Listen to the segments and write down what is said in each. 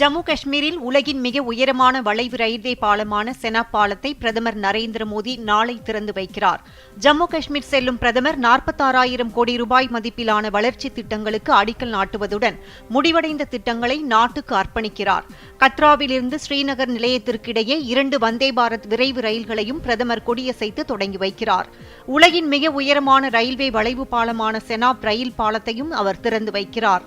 ஜம்மு காஷ்மீரில் உலகின் மிக உயரமான வளைவு ரயில்வே பாலமான செனா பாலத்தை பிரதமர் நரேந்திர மோடி நாளை திறந்து வைக்கிறார். ஜம்மு காஷ்மீர் செல்லும் பிரதமர் நாற்பத்தாறாயிரம் கோடி ரூபாய் மதிப்பிலான வளர்ச்சி திட்டங்களுக்கு அடிக்கல் நாட்டுவதுடன் முடிவடைந்த திட்டங்களை நாட்டுக்கு அர்ப்பணிக்கிறார். கத்ராவிலிருந்து ஸ்ரீநகர் நிலையத்திற்கிடையே இரண்டு வந்தே பாரத் விரைவு ரயில்களையும் பிரதமர் கொடியசைத்து தொடங்கி வைக்கிறார். உலகின் மிக உயரமான ரயில்வே வளைவு பாலமான செனாப் ரயில் பாலத்தையும் அவர் திறந்து வைக்கிறார்.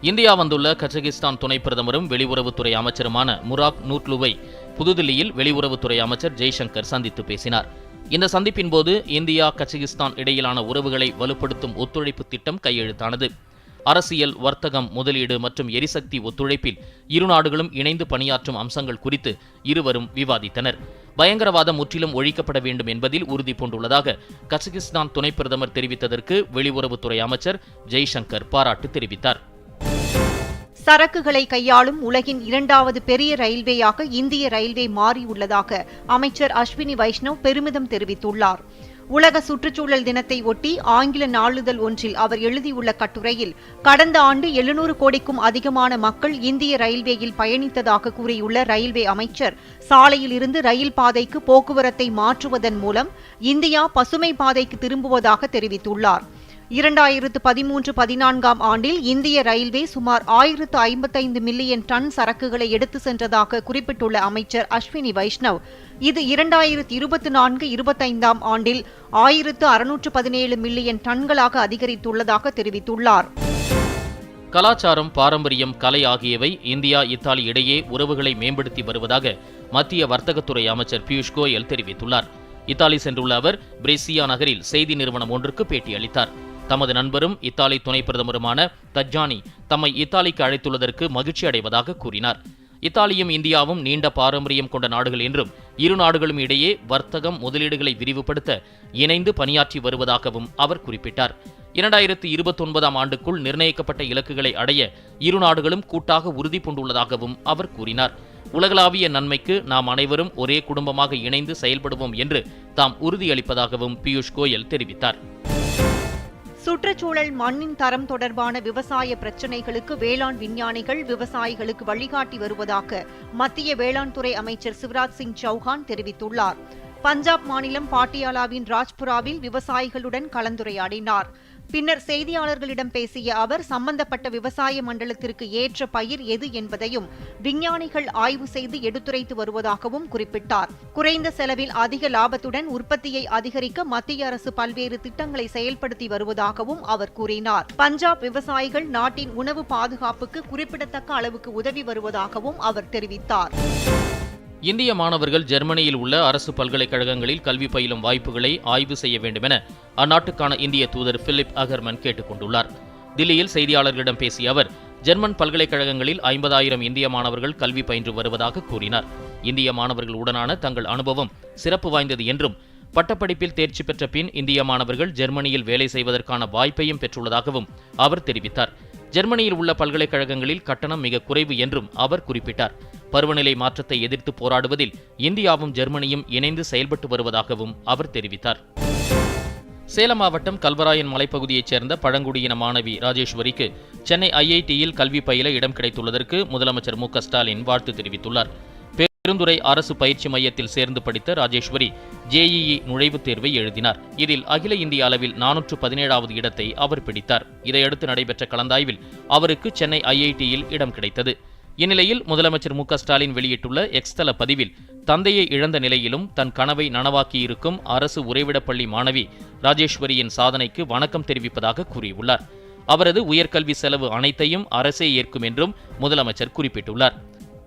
இந்தியா வந்துள்ள கஜகிஸ்தான் துணை பிரதமரும் வெளியுறவுத்துறை அமைச்சருமான முராக் நூட்லுவை புதுதில்லியில் வெளியுறவுத்துறை அமைச்சர் ஜெய்சங்கர் சந்தித்து பேசினார். இந்த சந்திப்பின் போது இந்தியா கஜகிஸ்தான் இடையிலான உறவுகளை வலுப்படுத்தும் ஒத்துழைப்பு திட்டம் கையெழுத்தானது. அரசியல் வர்த்தகம் முதலீடு மற்றும் எரிசக்தி ஒத்துழைப்பில் இரு நாடுகளும் இணைந்து பணியாற்றும் அம்சங்கள் குறித்து இருவரும் விவாதித்தனர். பயங்கரவாதம் முற்றிலும் ஒழிக்கப்பட வேண்டும் என்பதில் உறுதி பூண்டுள்ளதாக கஜகிஸ்தான் துணை பிரதமர் தெரிவித்ததற்கு வெளியுறவுத்துறை அமைச்சர் ஜெய்சங்கர் பாராட்டு தெரிவித்தார். சரக்குகளை கையாளும் உலகின் இரண்டாவது பெரிய ரயில்வேயாக இந்திய ரயில்வே மாறியுள்ளதாக அமைச்சர் அஸ்வினி வைஷ்ணவ் பெருமிதம் தெரிவித்துள்ளார். உலக சுற்றுச்சூழல் தினத்தை ஒட்டி ஆங்கில நாளிதழ் ஒன்றில் அவர் எழுதியுள்ள கட்டுரையில் கடந்த ஆண்டு எழுநூறு கோடிக்கும் அதிகமான மக்கள் இந்திய ரயில்வேயில் பயணித்ததாக கூறியுள்ள ரயில்வே அமைச்சர் சாலையில் இருந்து ரயில் பாதைக்கு போக்குவரத்தை மாற்றுவதன் மூலம் இந்தியா பசுமை பாதைக்கு திரும்புவதாக தெரிவித்துள்ளார். இரண்டாயிரத்து பதிமூன்று பதினான்காம் ஆண்டில் இந்திய ரயில்வே சுமார் ஆயிரத்து ஐம்பத்தைந்து மில்லியன் டன் சரக்குகளை எடுத்து சென்றதாக குறிப்பிட்டுள்ள அமைச்சர் அஸ்வினி வைஷ்ணவ் இது இரண்டாயிரத்து இருபத்தி நான்கு இருபத்தைந்தாம் ஆண்டில் ஆயிரத்து அறுநூற்று பதினேழு மில்லியன் டன்களாக அதிகரித்துள்ளதாக தெரிவித்துள்ளார். கலாச்சாரம் பாரம்பரியம் கலை ஆகியவை இந்தியா இத்தாலி இடையே உறவுகளை மேம்படுத்தி வருவதாக மத்திய வர்த்தகத்துறை அமைச்சர் பியூஷ் கோயல் தெரிவித்துள்ளார். இத்தாலி சென்றுள்ள அவர் பிரேசியா நகரில் செய்தி நிறுவனம் ஒன்றுக்கு பேட்டியளித்தார். தமது நண்பரும் இத்தாலி துணை பிரதமருமான தஜானி தம்மை இத்தாலிக்கு அழைத்துள்ளதற்கு மகிழ்ச்சி அடைவதாக கூறினார். இத்தாலியும் இந்தியாவும் நீண்ட பாரம்பரியம் கொண்ட நாடுகள் என்றும் இரு நாடுகளும் இடையே வர்த்தகம் முதலீடுகளை விரிவுபடுத்த இணைந்து பணியாற்றி வருவதாகவும் அவர் குறிப்பிட்டார். இரண்டாயிரத்தி இருபத்தொன்பதாம் ஆண்டுக்குள் நிர்ணயிக்கப்பட்ட இலக்குகளை அடைய இரு நாடுகளும் கூட்டாக உறுதி பூண்டுள்ளதாகவும் அவர் கூறினார். உலகளாவிய நன்மைக்கு நாம் அனைவரும் ஒரே குடும்பமாக இணைந்து செயல்படுவோம் என்று தாம் உறுதியளிப்பதாகவும் பியூஷ் கோயல் தெரிவித்தார். சுற்றுச்சூழல் மண்ணின் தரம் தொடர்பான விவசாய பிரச்சினைகளுக்கு வேளாண் விஞ்ஞானிகள் விவசாயிகளுக்கு வழிகாட்டி வருவதாக மத்திய வேளாண் துறை அமைச்சர் சிவராஜ் சிங் சௌஹான் தெரிவித்துள்ளார். பஞ்சாப் மாநிலம் பாட்டியாலாவின் ராஜ்புராவில் விவசாயிகளுடன் கலந்துரையாடினார். பின்னர் செய்தியாளர்களிடம் பேசிய அவர் சம்பந்தப்பட்ட விவசாய மண்டலத்திற்கு ஏற்ற பயிர் எது என்பதையும் விஞ்ஞானிகள் ஆய்வு செய்து எடுத்துரைத்து வருவதாகவும் குறிப்பிட்டார். குறைந்த செலவில் அதிக லாபத்துடன் உற்பத்தியை அதிகரிக்க மத்திய அரசு பல்வேறு திட்டங்களை செயல்படுத்தி வருவதாகவும் அவர் கூறினார். பஞ்சாப் விவசாயிகள் நாட்டின் உணவு பாதுகாப்புக்கு குறிப்பிடத்தக்க அளவுக்கு உதவி வருவதாகவும் அவர் தெரிவித்தார். இந்திய மாணவர்கள் ஜெர்மனியில் உள்ள அரசு பல்கலைக்கழகங்களில் கல்வி பயிலும் வாய்ப்புகளை ஆய்வு செய்ய வேண்டும் என அந்நாட்டுக்கான இந்திய தூதர் பிலிப் அகர்மன் கேட்டுக் கொண்டுள்ளார். தில்லியில் செய்தியாளர்களிடம் பேசிய அவர் ஜெர்மன் பல்கலைக்கழகங்களில் ஐம்பதாயிரம் இந்திய மாணவர்கள் கல்வி பயின்று வருவதாக கூறினார். இந்திய மாணவர்களுடனான தங்கள் அனுபவம் சிறப்பு வாய்ந்தது என்றும் பட்டப்படிப்பில் தேர்ச்சி பெற்ற பின் இந்திய மாணவர்கள் ஜெர்மனியில் வேலை செய்வதற்கான வாய்ப்பையும் பெற்றுள்ளதாகவும் அவர் தெரிவித்தார். ஜெர்மனியில் உள்ள பல்கலைக்கழகங்களில் கட்டணம் மிக குறைவு என்றும் அவர் குறிப்பிட்டார். பருவநிலை மாற்றத்தை எதிர்த்து போராடுவதில் இந்தியாவும் ஜெர்மனியும் இணைந்து செயல்பட்டு வருவதாகவும் அவர் தெரிவித்தார். சேலம் மாவட்டம் கல்வராயன் மலைப்பகுதியைச் சேர்ந்த பழங்குடியின மாணவி ராஜேஸ்வரிக்கு சென்னை ஐஐடியில் கல்வி பயில இடம் கிடைத்துள்ளதற்கு முதலமைச்சர் மு ஸ்டாலின் வாழ்த்து தெரிவித்துள்ளார். பெருந்துறை அரசு பயிற்சி மையத்தில் சேர்ந்து படித்த ராஜேஸ்வரி ஜேஇஇ நுழைவுத் தேர்வை எழுதினார். இதில் அகில இந்திய அளவில் நானூற்று பதினேழாவது இடத்தை அவர் பிடித்தார். இதையடுத்து நடைபெற்ற கலந்தாய்வில் அவருக்கு சென்னை ஐஐடியில் இடம் கிடைத்தது. இந்நிலையில் முதலமைச்சர் மு ஸ்டாலின் வெளியிட்டுள்ள எக்ஸ்தல பதிவில் தந்தையை இழந்த நிலையிலும் தன் கனவை நனவாக்கியிருக்கும் அரசு உறைவிடப்பள்ளி மாணவி ராஜேஸ்வரியின் சாதனைக்கு வணக்கம் தெரிவிப்பதாக கூறியுள்ளார். அவரது உயர்கல்வி செலவு அனைத்தையும் அரசே ஏற்கும் என்றும் முதலமைச்சர் குறிப்பிட்டுள்ளார்.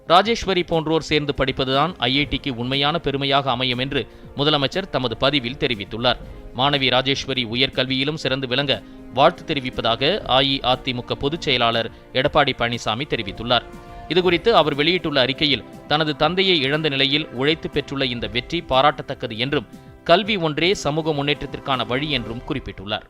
ராஜேஸ்வரி போன்றோர் சேர்ந்து படிப்பதுதான் ஐஐடிக்கு உண்மையான பெருமையாக அமையும் என்று முதலமைச்சர் தமது பதிவில் தெரிவித்துள்ளார். மாணவி ராஜேஸ்வரி உயர்கல்வியிலும் சிறந்து விளங்க வாழ்த்து தெரிவிப்பதாக அஇஅதிமுக பொதுச் செயலாளர் எடப்பாடி பழனிசாமி தெரிவித்துள்ளார். இதுகுறித்து அவர் வெளியிட்டுள்ள அறிக்கையில் தனது தந்தையை இழந்த நிலையில் உழைத்து பெற்றுள்ள இந்த வெற்றி பாராட்டத்தக்கது என்றும் கல்வி ஒன்றே சமூக முன்னேற்றத்திற்கான வழி என்றும் குறிப்பிட்டுள்ளார்.